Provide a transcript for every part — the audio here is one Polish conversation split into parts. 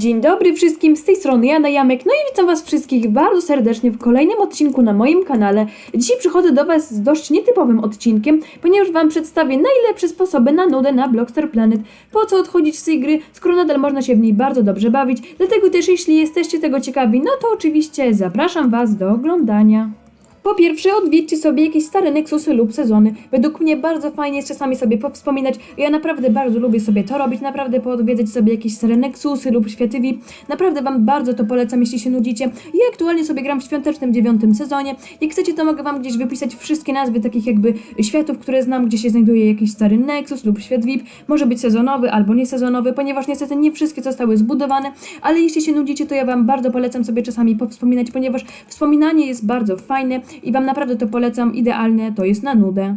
Dzień dobry wszystkim, z tej strony Jana Jamek, no i witam was wszystkich bardzo serdecznie w kolejnym odcinku na moim kanale. Dzisiaj przychodzę do was z dość nietypowym odcinkiem, ponieważ wam przedstawię najlepsze sposoby na nudę na Blockstar Planet. Po co odchodzić z tej gry, skoro nadal można się w niej bardzo dobrze bawić, dlatego też jeśli jesteście tego ciekawi, no to oczywiście zapraszam was do oglądania. Po pierwsze, odwiedźcie sobie jakieś stare Nexusy lub sezony. Według mnie bardzo fajnie jest czasami sobie powspominać. Ja naprawdę bardzo lubię sobie to robić, naprawdę poodwiedzać sobie jakieś stare Nexusy lub światy VIP. Naprawdę Wam bardzo to polecam, jeśli się nudzicie. Ja aktualnie sobie gram w świątecznym dziewiątym sezonie. Jak chcecie, to mogę Wam gdzieś wypisać wszystkie nazwy takich jakby światów, które znam, gdzie się znajduje jakiś stary Nexus lub świat VIP. Może być sezonowy albo niesezonowy, ponieważ niestety nie wszystkie zostały zbudowane, ale jeśli się nudzicie, to ja Wam bardzo polecam sobie czasami powspominać, ponieważ wspominanie jest bardzo fajne i Wam naprawdę to polecam. Idealne to jest na nudę.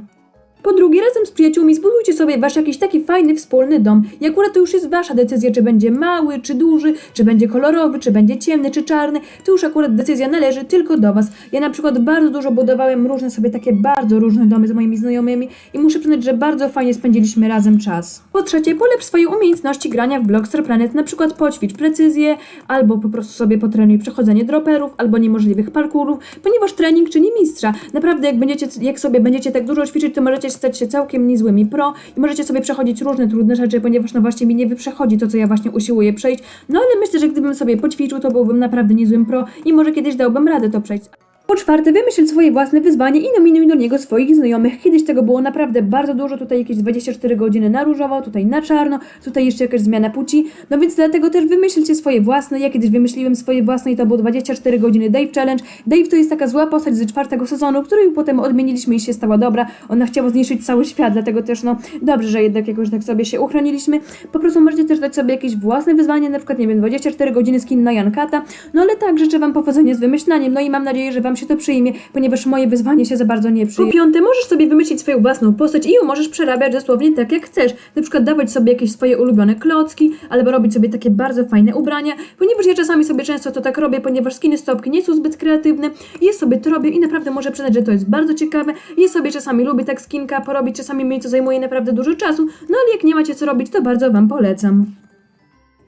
Po drugie, razem z przyjaciółmi zbudujcie sobie wasz jakiś taki fajny, wspólny dom. I akurat to już jest wasza decyzja, czy będzie mały, czy duży, czy będzie kolorowy, czy będzie ciemny, czy czarny. To już akurat decyzja należy tylko do was. Ja na przykład bardzo dużo budowałem różne sobie takie bardzo różne domy z moimi znajomymi i muszę przyznać, że bardzo fajnie spędziliśmy razem czas. Po trzecie, polepsz swoje umiejętności grania w Blockstar Planet, na przykład poćwicz precyzję, albo po prostu sobie potrenuj przechodzenie droperów, albo niemożliwych parkurów, ponieważ trening czyni mistrza. Naprawdę, jak będziecie, jak sobie będziecie tak dużo ćwiczyć, to możecie stać się całkiem niezłymi pro i możecie sobie przechodzić różne trudne rzeczy, ponieważ no właśnie mi nie wyprzechodzi to, co ja właśnie usiłuję przejść. No ale myślę, że gdybym sobie poćwiczył, to byłbym naprawdę niezłym pro i może kiedyś dałbym radę to przejść. Po czwarte, wymyśl swoje własne wyzwanie i nominuj do niego swoich znajomych. Kiedyś tego było naprawdę bardzo dużo, tutaj jakieś 24 godziny na różowo, tutaj na czarno, tutaj jeszcze jakaś zmiana płci, no więc dlatego też wymyślcie swoje własne. Ja kiedyś wymyśliłem swoje własne i to było 24 godziny Dave Challenge. Dave to jest taka zła postać ze czwartego sezonu, której potem odmieniliśmy i się stała dobra. Ona chciała zniszczyć cały świat, dlatego też no dobrze, że jednak jakoś tak sobie się uchroniliśmy. Po prostu możecie też dać sobie jakieś własne wyzwanie, na przykład nie wiem, 24 godziny skin na Jankata. No ale tak, życzę wam powodzenia z wymyślaniem, no i mam nadzieję, że wam się to przyjmie, ponieważ moje wyzwanie się za bardzo nie przyjmie. Po piąte, możesz sobie wymyślić swoją własną postać i ją możesz przerabiać dosłownie tak jak chcesz. Na przykład dawać sobie jakieś swoje ulubione klocki, albo robić sobie takie bardzo fajne ubrania, ponieważ ja czasami sobie często to tak robię, ponieważ skiny stopki nie są zbyt kreatywne. Ja sobie to robię i naprawdę muszę przyznać, że to jest bardzo ciekawe. Ja sobie czasami lubię tak skinka porobić, czasami mi to zajmuje naprawdę dużo czasu, no ale jak nie macie co robić, to bardzo wam polecam.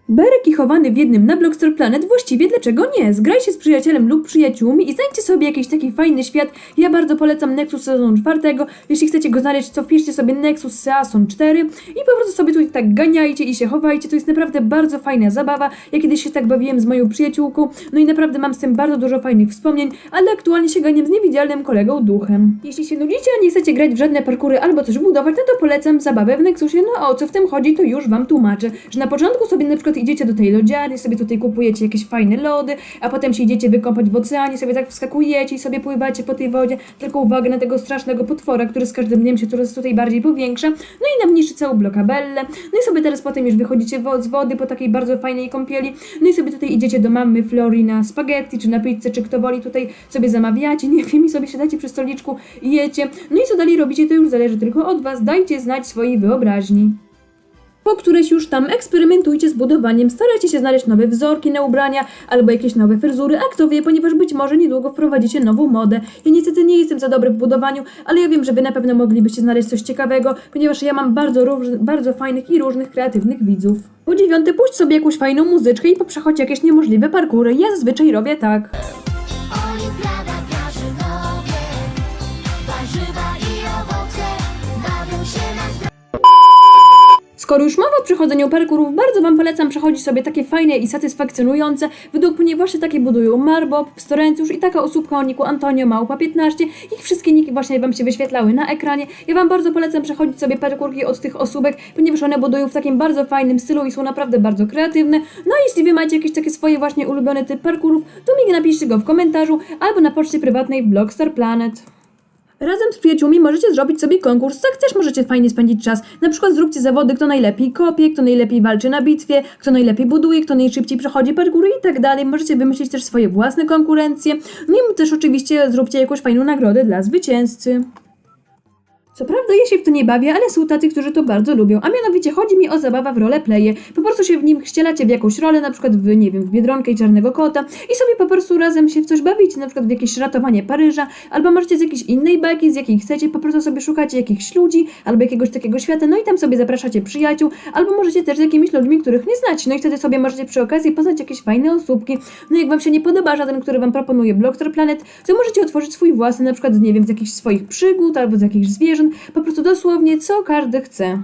Berek i chowany w jednym na Blockstar Planet, właściwie dlaczego nie? Zgrajcie z przyjacielem lub przyjaciółmi i znajdźcie sobie jakiś taki fajny świat. Ja bardzo polecam Nexus sezon czwartego. Jeśli chcecie go znaleźć, to wpiszcie sobie Nexus Season 4 i po prostu sobie tutaj tak ganiajcie i się chowajcie. To jest naprawdę bardzo fajna zabawa. Ja kiedyś się tak bawiłem z moją przyjaciółką, no i naprawdę mam z tym bardzo dużo fajnych wspomnień, ale aktualnie się ganiam z niewidzialnym kolegą duchem. Jeśli się nudzicie, a nie chcecie grać w żadne parkury albo coś budować, no to polecam zabawę w Nexusie. No a o co w tym chodzi, to już wam tłumaczę, że na początku sobie na przykład idziecie do tej lodziarni, sobie tutaj kupujecie jakieś fajne lody, a potem się idziecie wykąpać w oceanie, sobie tak wskakujecie i sobie pływacie po tej wodzie. Tylko uwaga na tego strasznego potwora, który z każdym dniem się coraz tutaj bardziej powiększa. No i nam niszczy całą blokabellę. No i sobie teraz potem już wychodzicie z wody po takiej bardzo fajnej kąpieli. No i sobie tutaj idziecie do mamy Flori na spaghetti, czy na pizzę, czy kto woli tutaj sobie zamawiacie, nie wiem, i sobie siadacie przy stoliczku i jecie. No i co dalej robicie, to już zależy tylko od was. Dajcie znać swojej wyobraźni. Po któreś już tam eksperymentujcie z budowaniem, starajcie się znaleźć nowe wzorki na ubrania albo jakieś nowe fryzury, a kto wie, ponieważ być może niedługo wprowadzicie nową modę. Ja niestety nie jestem za dobry w budowaniu, ale ja wiem, że wy na pewno moglibyście znaleźć coś ciekawego, ponieważ ja mam bardzo, róż, bardzo fajnych i różnych kreatywnych widzów. Po dziewiąte, puść sobie jakąś fajną muzyczkę i poprzechodź jakieś niemożliwe parkury. Ja zazwyczaj robię tak. Skoro już mowa o przechodzeniu parkurów, bardzo Wam polecam przechodzić sobie takie fajne i satysfakcjonujące. Według mnie właśnie takie budują Marbob, Storencjusz i taka osóbka o niku Antonio Małpa 15. Ich wszystkie niki właśnie Wam się wyświetlały na ekranie. Ja Wam bardzo polecam przechodzić sobie parkurki od tych osóbek, ponieważ one budują w takim bardzo fajnym stylu i są naprawdę bardzo kreatywne. No a jeśli Wy macie jakieś takie swoje właśnie ulubione typ parkurów, to mi napiszcie go w komentarzu albo na poczcie prywatnej w Blockstar Planet. Razem z przyjaciółmi możecie zrobić sobie konkurs, tak też możecie fajnie spędzić czas. Na przykład zróbcie zawody, kto najlepiej kopie, kto najlepiej walczy na bitwie, kto najlepiej buduje, kto najszybciej przechodzi parkury i tak dalej. Możecie wymyślić też swoje własne konkurencje. No i też oczywiście zróbcie jakąś fajną nagrodę dla zwycięzcy. Co prawda ja się w to nie bawię, ale są tacy, którzy to bardzo lubią, a mianowicie chodzi mi o zabawa w roleplaye. Po prostu się w nim ścielacie w jakąś rolę, na przykład w, nie wiem, w Biedronkę i Czarnego Kota i sobie po prostu razem się w coś bawicie, na przykład w jakieś ratowanie Paryża, albo możecie z jakiejś innej bajki, z jakiej chcecie, po prostu sobie szukacie jakichś ludzi, albo jakiegoś takiego świata, no i tam sobie zapraszacie przyjaciół, albo możecie też z jakimiś ludźmi, których nie znacie, no i wtedy sobie możecie przy okazji poznać jakieś fajne osóbki. No jak wam się nie podoba żaden, który wam proponuje Blockster Planet, to możecie otworzyć swój własny, na przykład z, nie wiem, z jakichś swoich przygód, albo z jakichś zwierząt, po prostu dosłownie co każdy chce.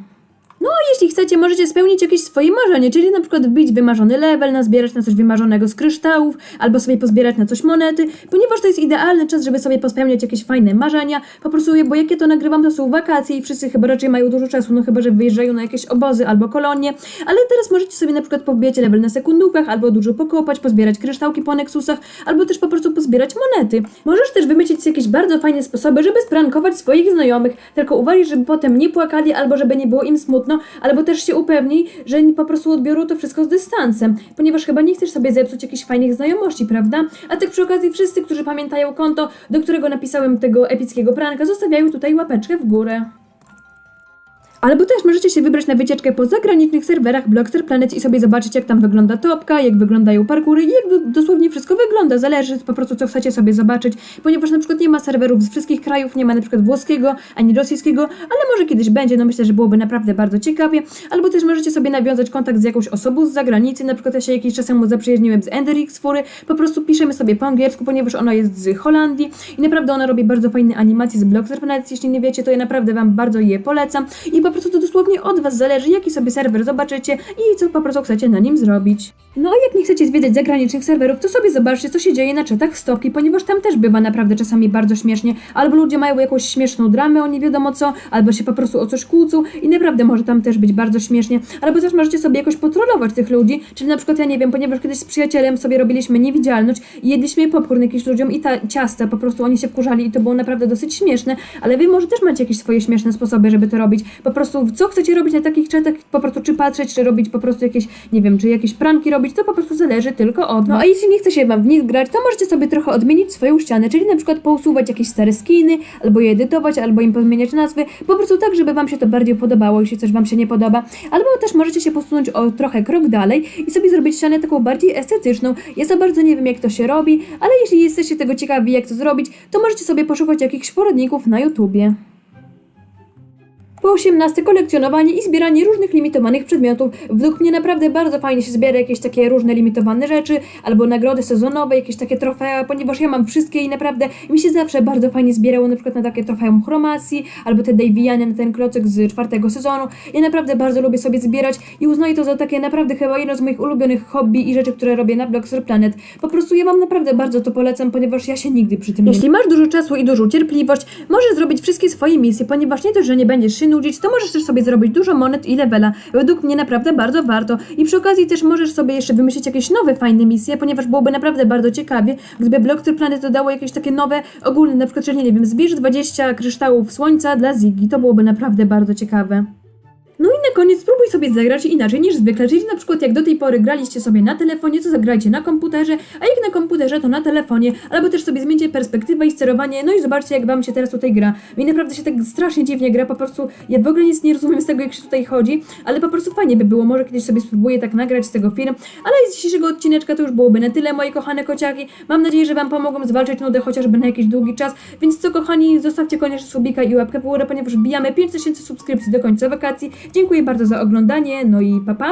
No jeśli chcecie, możecie spełnić jakieś swoje marzenie, czyli na przykład wbić wymarzony level, nazbierać na coś wymarzonego z kryształów, albo sobie pozbierać na coś monety, ponieważ to jest idealny czas, żeby sobie pospełniać jakieś fajne marzenia. Po prostu, bo jak ja to nagrywam, to są wakacje i wszyscy chyba raczej mają dużo czasu, no chyba, że wyjeżdżają na jakieś obozy albo kolonie, ale teraz możecie sobie na przykład pobijać level na sekundówkach, albo dużo pokopać, pozbierać kryształki po neksusach, albo też po prostu pozbierać monety. Możesz też wymyślić jakieś bardzo fajne sposoby, żeby sprankować swoich znajomych, tylko uważaj, żeby potem nie płakali, albo żeby nie było im smutno, albo też się upewnij, że po prostu odbiorą to wszystko z dystansem, ponieważ chyba nie chcesz sobie zepsuć jakichś fajnych znajomości, prawda? A tak przy okazji wszyscy, którzy pamiętają konto, do którego napisałem tego epickiego pranka, zostawiają tutaj łapeczkę w górę. Albo też możecie się wybrać na wycieczkę po zagranicznych serwerach Blockster Planet i sobie zobaczyć, jak tam wygląda topka, jak wyglądają parkury i jak dosłownie wszystko wygląda. Zależy po prostu, co chcecie sobie zobaczyć, ponieważ na przykład nie ma serwerów z wszystkich krajów, nie ma na przykład włoskiego ani rosyjskiego, ale może kiedyś będzie, no myślę, że byłoby naprawdę bardzo ciekawie. Albo też możecie sobie nawiązać kontakt z jakąś osobą z zagranicy, na przykład ja się jakiś czas temu zaprzyjaźniłem z Enderix Fury, po prostu piszemy sobie po angielsku, ponieważ ona jest z Holandii i naprawdę ona robi bardzo fajne animacje z Blockster Planet, jeśli nie wiecie, to ja naprawdę Wam bardzo je polecam. I po prostu to dosłownie od Was zależy, jaki sobie serwer zobaczycie i co po prostu chcecie na nim zrobić. No a jak nie chcecie zwiedzać zagranicznych serwerów, to sobie zobaczcie, co się dzieje na czatach stopki, ponieważ tam też bywa naprawdę czasami bardzo śmiesznie, albo ludzie mają jakąś śmieszną dramę o nie wiadomo co, albo się po prostu o coś kłócą i naprawdę może tam też być bardzo śmiesznie, albo też możecie sobie jakoś potrolować tych ludzi, czyli na przykład ja nie wiem, ponieważ kiedyś z przyjacielem sobie robiliśmy niewidzialność i jedliśmy popcorn jakimś ludziom i ta ciasta, po prostu oni się wkurzali i to było naprawdę dosyć śmieszne, ale wy może też macie jakieś swoje śmieszne sposoby, żeby to robić, po prostu co chcecie robić na takich czatach, po prostu czy patrzeć, czy robić po prostu jakieś, nie wiem, czy jakieś pranki robić, to po prostu zależy tylko od. No a jeśli nie chce się wam w nich grać, to możecie sobie trochę odmienić swoją ścianę, czyli na przykład pousuwać jakieś stare skiny, albo je edytować, albo im pozmieniać nazwy, po prostu tak, żeby wam się to bardziej podobało, jeśli coś wam się nie podoba, albo też możecie się posunąć o trochę krok dalej i sobie zrobić ścianę taką bardziej estetyczną. Ja za bardzo nie wiem, jak to się robi, ale jeśli jesteście tego ciekawi, jak to zrobić, to możecie sobie poszukać jakichś poradników na YouTubie. Po 18 kolekcjonowanie i zbieranie różnych limitowanych przedmiotów. Według mnie naprawdę bardzo fajnie się zbiera jakieś takie różne limitowane rzeczy, albo nagrody sezonowe, jakieś takie trofea, ponieważ ja mam wszystkie i naprawdę mi się zawsze bardzo fajnie zbierało na przykład na takie trofeum chromacji, albo te Daviany na ten klocek z czwartego sezonu. Ja naprawdę bardzo lubię sobie zbierać i uznaję to za takie naprawdę chyba jedno z moich ulubionych hobby i rzeczy, które robię na Blockster Planet. Po prostu ja wam naprawdę bardzo to polecam, ponieważ ja się nigdy przy tym nie... Jeśli masz dużo czasu i dużą cierpliwość, możesz zrobić wszystkie swoje misje, ponieważ nie dość, że nie będziesz się nudzić, to możesz też sobie zrobić dużo monet i levela. Według mnie naprawdę bardzo warto. I przy okazji też możesz sobie jeszcze wymyślić jakieś nowe fajne misje, ponieważ byłoby naprawdę bardzo ciekawie, gdyby Blockster Planet dodało jakieś takie nowe, ogólne, na przykład, czyli nie wiem, zbierz 20 kryształów słońca dla Ziggy. To byłoby naprawdę bardzo ciekawe. No i na koniec spróbuj sobie zagrać inaczej niż zwykle, czyli na przykład jak do tej pory graliście sobie na telefonie, to zagrajcie na komputerze, a jak na komputerze, to na telefonie, albo też sobie zmieńcie perspektywę i sterowanie, no i zobaczcie jak wam się teraz tutaj gra. Mi naprawdę się tak strasznie dziwnie gra, po prostu ja w ogóle nic nie rozumiem z tego jak się tutaj chodzi, ale po prostu fajnie by było, może kiedyś sobie spróbuję tak nagrać z tego film, ale z dzisiejszego odcineczka to już byłoby na tyle, moje kochane kociaki. Mam nadzieję, że wam pomogłem zwalczyć nudę chociażby na jakiś długi czas, więc co kochani, zostawcie koniecznie subika i łapkę w górę, ponieważ wbijamy 5000 subskrypcji do końca wakacji. Dziękuję bardzo za oglądanie, no i papa. Pa.